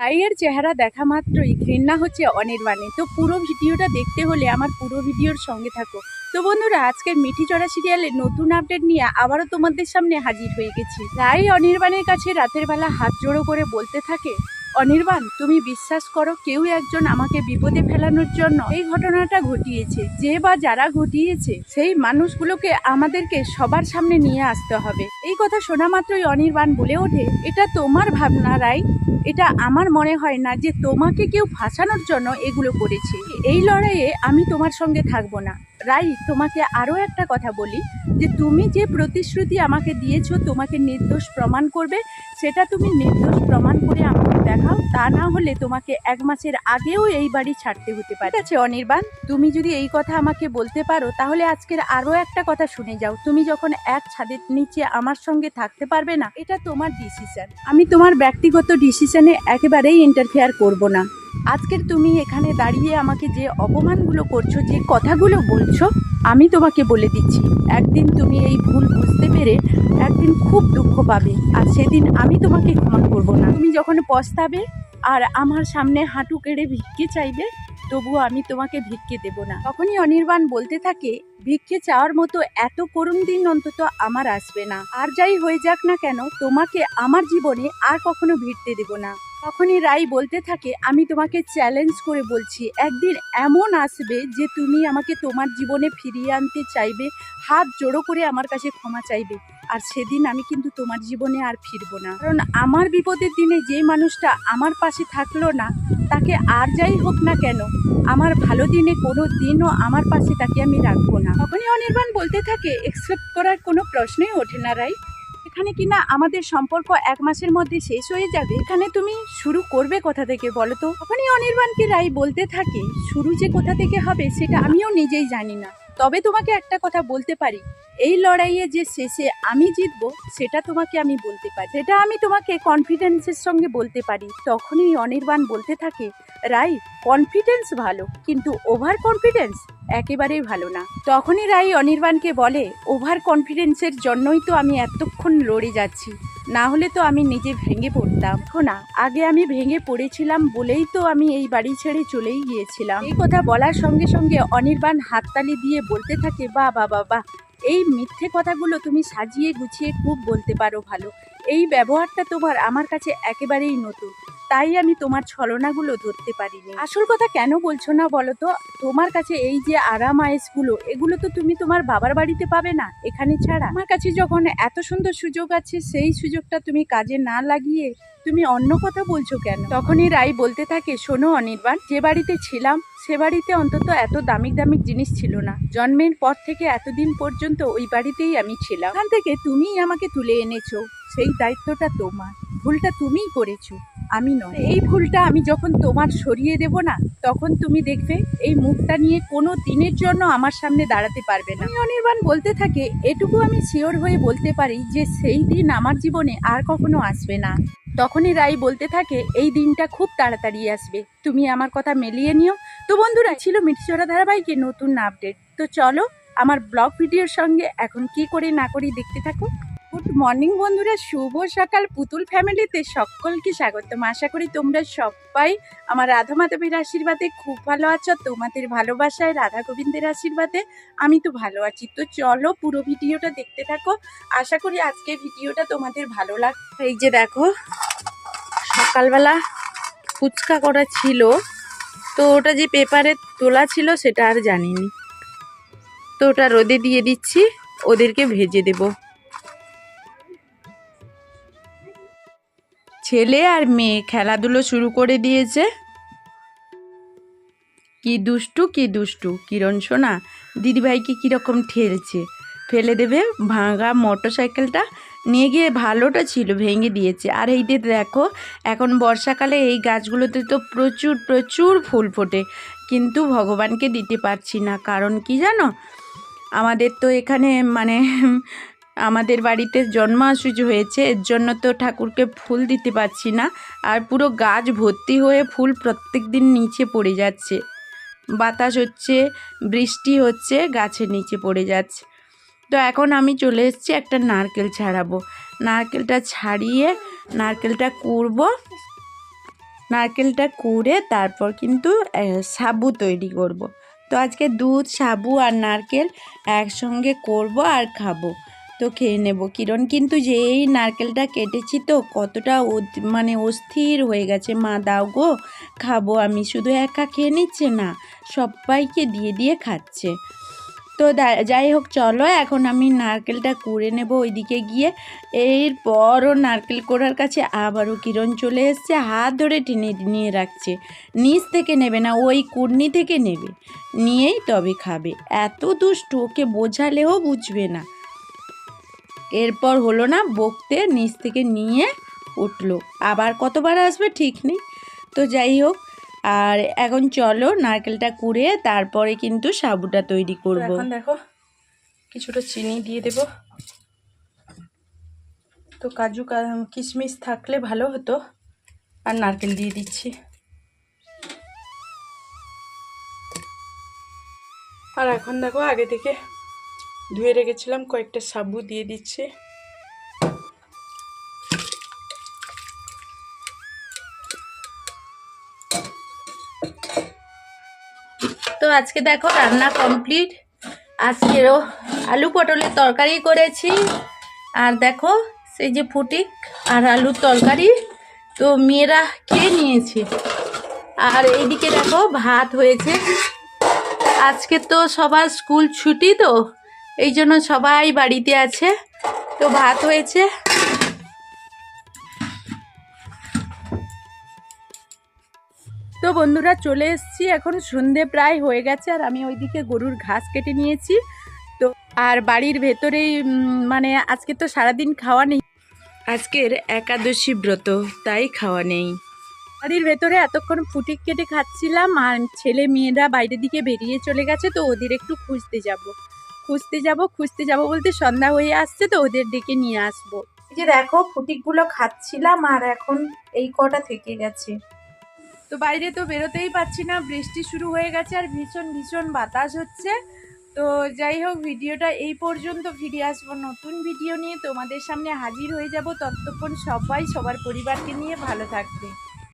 রাইয়ের চেহারা দেখা মাত্রই ঘৃণা হচ্ছে অনির্বাণে। তো পুরো ভিডিওটা দেখতে হলে আমার পুরো ভিডিওর সঙ্গে থাকো। তো বন্ধুরা, আজকের মিঠি চড়া সিরিয়ালের নতুন আপডেট নিয়ে আবারও তোমাদের সামনে হাজির হয়ে গেছি। রাই অনির্বাণের কাছে রাতের বেলা হাত জোড়ো করে বলতে থাকে অনির্বাণ, তুমি বিশ্বাস করো কেউ একজন আমাকে বিপদে ফেলানোর জন্য এই ঘটনাটা ঘটিয়েছে। যে বা যারা ঘটিয়েছে, সেই মানুষগুলোকে আমাদেরকে সবার সামনে নিয়ে আসতে হবে। এই কথা শোনা মাত্রই অনির্বাণ বলে ওঠে, এটা তোমার ভাবনা, রাই। এটা আমার মনে হয় না যে তোমাকে কেউ ফাঁসানোর জন্য এগুলো করেছে। এই লড়াইয়ে আমি তোমার সঙ্গে থাকব না। রাই, তোমাকে আরও একটা কথা বলি, যে তুমি যে প্রতিশ্রুতি আমাকে দিয়েছ, তোমাকে নির্দোষ প্রমাণ করবে, সেটা তুমি নির্দোষ প্রমাণ করে আমাকে দেখাও, তা না হলে তোমাকে এক মাসের আগেও এই বাড়ি ছাড়তে হতে পারে। আছে, অনির্বাণ, তুমি যদি এই কথা আমাকে বলতে পারো, তাহলে আজকের আরও একটা কথা শুনে যাও। তুমি যখন এক ছাদের নিচে আমার সঙ্গে থাকতে পারবে না, এটা তোমার ডিসিশন আমি তোমার ব্যক্তিগত ডিসিশনে একেবারেই ইন্টারফেয়ার করব না। আজকের তুমি এখানে দাঁড়িয়ে আমাকে যে অপমানগুলো করছ, যে কথাগুলো বলছো, আমি তোমাকে বলে দিচ্ছি। একদিন তুমি এই ভুল বুঝতে পেরে একদিন খুব দুঃখ পাবে, আর সেদিন আমি তোমাকে ক্ষমা করব না। তুমি যখন পস্তাবে আর আমার সামনে হাঁটু কেড়ে ভিক্ষে চাইবে, তবুও আমি তোমাকে ভিক্ষে দেব না। তখনই অনির্বাণ বলতে থাকে, ভিক্ষে চাওয়ার মতো এত করুণ দিন অন্তত আমার আসবে না। আর যাই হয়ে যাক না কেন, তোমাকে আমার জীবনে আর কখনো ভিড়তে দেব না। তখনই রাই বলতে থাকে, আমি তোমাকে চ্যালেঞ্জ করে বলছি, একদিন এমন আসবে যে তুমি আমাকে তোমার জীবনে ফিরিয়ে আনতে চাইবে, হাত জোড়ো করে আমার কাছে ক্ষমা চাইবে, আর সেদিন আমি কিন্তু তোমার জীবনে আর ফিরবো না। কারণ আমার বিপদের দিনে যে মানুষটা আমার পাশে থাকল না, তাকে আর যাই হোক না কেন, আমার ভালো দিনে কোনো দিনও আমার পাশে তাকে আমি রাখব না। তখনই অনির্বাণ বলতে থাকে একসেপ্ট করার কোনো প্রশ্নই ওঠে না রাই। এখানে কিনা আমাদের সম্পর্ক এক মাসের মধ্যে শেষ হয়ে যাবে? এখানে তুমি শুরু করবে কোথা থেকে বলো তো? তখনই অনির্বাণকে রায় বলতে থাকে। শুরু যে কোথা থেকে হবে সেটা আমিও নিজেই জানি না। তবে তোমাকে একটা কথা বলতে পারি। এই লড়াইয়ে যে শেষে আমি জিতবো, সেটা তোমাকে আমি বলতে পারি। সেটা আমি তোমাকে কনফিডেন্সের সঙ্গে বলতে পারি। তখনই অনির্বাণ বলতে থাকে, রাই কনফিডেন্স ভালো, কিন্তু ওভার কনফিডেন্স একেবারেই ভালো না। তখনই রাই অনির্বাণকে বলে ওভার কনফিডেন্সের জন্যই তো আমি এতক্ষণ লড়ে যাচ্ছি। না হলে তো আমি নিজে ভেঙে পড়তাম। না, আগে আমি ভেঙে পড়েছিলাম বলেই তো আমি এই বাড়ি ছেড়ে চলেই গিয়েছিলাম। এই কথা বলার সঙ্গে সঙ্গে অনির্বাণ হাততালি দিয়ে বলতে থাকে বা বা বা বা এই মিথ্যে কথাগুলো তুমি সাজিয়ে গুছিয়ে খুব বলতে পারো ভালো। এই ব্যবহারটা তোমার আমার কাছে একেবারেই নতুন। তাই আমি তোমার ছলনাগুলো ধরতে পারিনি। আসল কথা কেন বলছো না বলো তো? তোমার কাছে এই যে আরাম আয়েসগুলো এগুলো তো তুমি তোমার বাবার বাড়িতে পাবে না, এখানে ছাড়া। আমার কাছে যখন এত সুন্দর সুযোগ আছে, সেই সুযোগটা তুমি কাজে না লাগিয়ে তুমি অন্য কথা বলছো কেন? তখনই রাই বলতে থাকে, শোনো অনির্বাণ, যে বাড়িতে ছিলাম, সে বাড়িতে অন্তত এত দামিক দামিক জিনিস ছিল না। জন্মের পর থেকে এতদিন পর্যন্ত ওই বাড়িতেই আমি ছিলাম। ওখান থেকে তুমিই আমাকে তুলে এনেছো, সেই দায়িত্বটা তোমার। ভুলটা তুমিই করেছ। আমি নয়। এই ভুলটা আমি যখন তোমার সরিয়ে দেব না, তখন তুমি দেখবে এই মুখটা নিয়ে কোনো দিনের জন্য আমার সামনে দাঁড়াতে পারবে না। আমি অনির্বাণ বলতে থাকে, এটুকু আমি শিওর হয়ে বলতে পারি যে সেই দিন আমার জীবনে আর কখনো আসবে না। তখনই রাই বলতে থাকে, এই দিনটা খুব তাড়াতাড়ি আসবে। তুমি আমার কথা মেলিয়ে নিও। তো বন্ধুরা, ছিল মিঠিচড়া ধারাবাহিকে নতুন আপডেট। তো চলো, আমার ব্লগ ভিডিওর সঙ্গে এখন কি করে না করি দেখতে থাকো গুড মর্নিং বন্ধুরা, শুভ সকাল। পুতুল ফ্যামিলিতে সকলকে স্বাগতম। আশা করি তোমরা সবাই আমার রাধা মাধবের আশীর্বাদে খুব ভালো আছো, তোমাদের ভালোবাসায় রাধা গোবিন্দের আশীর্বাদে আমি তো ভালো আছি। তো চলো পুরো ভিডিওটা দেখতে থাকো। আশা করি আজকে ভিডিওটা তোমাদের ভালো লাগ এই যে দেখো, সকালবেলা ফুচকা করা ছিল। তো ওটা যে পেপারে তোলা ছিল সেটা আর জানিনি। তো ওটা রোদে দিয়ে দিচ্ছি, ওদেরকে ভেজে দেবো। ছেলে আর মেয়ে খেলাধুলো শুরু করে দিয়েছে। কি দুষ্টু কি দুষ্টু। কিরণ সোনা, দিদিভাইকে কীরকম ঠেলছে? ফেলে দেবে ভাঙা মোটর সাইকেলটা নিয়ে গিয়ে ভালোটা ছিল, ভেঙে দিয়েছে। আর এই যে দেখো, এখন বর্ষাকালে এই গাছগুলোতে তো প্রচুর প্রচুর ফুল ফোটে। কিন্তু ভগবানকে দিতে পারছি না। কারণ কি জানো? আমাদের তো এখানে মানে আমাদের বাড়িতে জন্মাশুজ হয়েছে, এর জন্য তো ঠাকুরকে ফুল দিতে পারছি না। আর পুরো গাছ ভর্তি হয়ে ফুল প্রত্যেক দিন নিচে পড়ে যাচ্ছে। বাতাস হচ্ছে, বৃষ্টি হচ্ছে, গাছের নিচে পড়ে যাচ্ছে। তো এখন আমি চলে এসেছি একটা নারকেল ছাড়াবো। নারকেলটা ছাড়িয়ে নারকেলটা কুড়বো। নারকেলটা কুড়ে তারপর কিন্তু সাবু তৈরি করব। তো আজকে দুধ, সাবু আর নারকেল একসঙ্গে করব আর খাব। তো খেয়ে নেব। কিরণ, কিন্তু যে এই নারকেলটা কেটেছি তো কতটা মানে অস্থির হয়ে গেছে। মা, দাও গো, খাব আমি। শুধু একা খেয়ে নিচ্ছে না, সবাইকে দিয়ে দিয়ে খাচ্ছে। তো যাই হোক, চলো, এখন আমি নারকেলটা কুড়ে নেব ওইদিকে গিয়ে। এরপরও নারকেল কোড়ার কাছে আবারও কিরণ চলে এসছে, হাত ধরে টেনে নিয়ে রাখছে। নিচ থেকে নেবে না, ওই কুর্নি থেকে নেবে। নিয়েই তবে খাবে। এত দুষ্ট, ওকে বোঝালেও বুঝবে না। এরপর হলো না বকতে নিচ থেকে নিয়ে উঠল। আবার কতবার আসবে ঠিক নেই। তো যাই হোক আর এখন চলো নারকেলটা কুড়ে তারপরে কিন্তু সাবুটা তৈরি করব। এখন দেখো কিছুটা চিনি দিয়ে দেব। তো কাজু কিশমিশ থাকলে ভালো হতো। আর নারকেল দিয়ে দিচ্ছি। আর এখন দেখো আগে থেকে ধুয়ে রেখেছিলাম, কয়েকটা সাবু দিয়ে দিচ্ছি। তো আজকে দেখো রান্না কমপ্লিট। আজকেরও আলু পটলের তরকারি করেছি। আর দেখো সেই যে ফুটিক আর আলুর তরকারি, তো মেয়েরা খেয়ে নিয়েছে। আর এইদিকে দেখো ভাত হয়েছে। আজকে তো সবার স্কুল ছুটি তো এই জন্য সবাই বাড়িতে আছে। তো ভাত হয়েছে। তো বন্ধুরা চলে এসেছি। এখন সন্ধে প্রায় হয়ে গেছে আর আমি ওইদিকে গরুর ঘাস কেটে নিয়েছি। তো আর বাড়ির ভেতরেই মানে আজকে তো সারাদিন খাওয়া নেই। আজকের একাদশী ব্রত, তাই খাওয়া নেই। বাড়ির ভেতরে এতক্ষণ ফুটিক কেটে খাচ্ছিলাম আর ছেলে মেয়েরা বাইরের দিকে বেরিয়ে চলে গেছে, তো ওদের একটু খুঁজতে যাব। খুঁজতে যাব খুঁজতে যাব বলতে সন্ধ্যা হয়ে আসছে তো ওদের ডেকে নিয়ে আসব। এই যে দেখো ফুটিকগুলো খাচ্ছিলাম আর এখন এই কটা থেকে গেছে। তো বাইরে তো বেরোতেই পারছি না বৃষ্টি শুরু হয়ে গেছে আর ভীষণ ভীষণ বাতাস হচ্ছে। তো যাই হোক ভিডিওটা এই পর্যন্ত ফিরে আসব নতুন ভিডিও নিয়ে। তোমাদের সামনে হাজির হয়ে যাব ততক্ষণ সবাই সবার পরিবারকে নিয়ে ভালো থাকবে।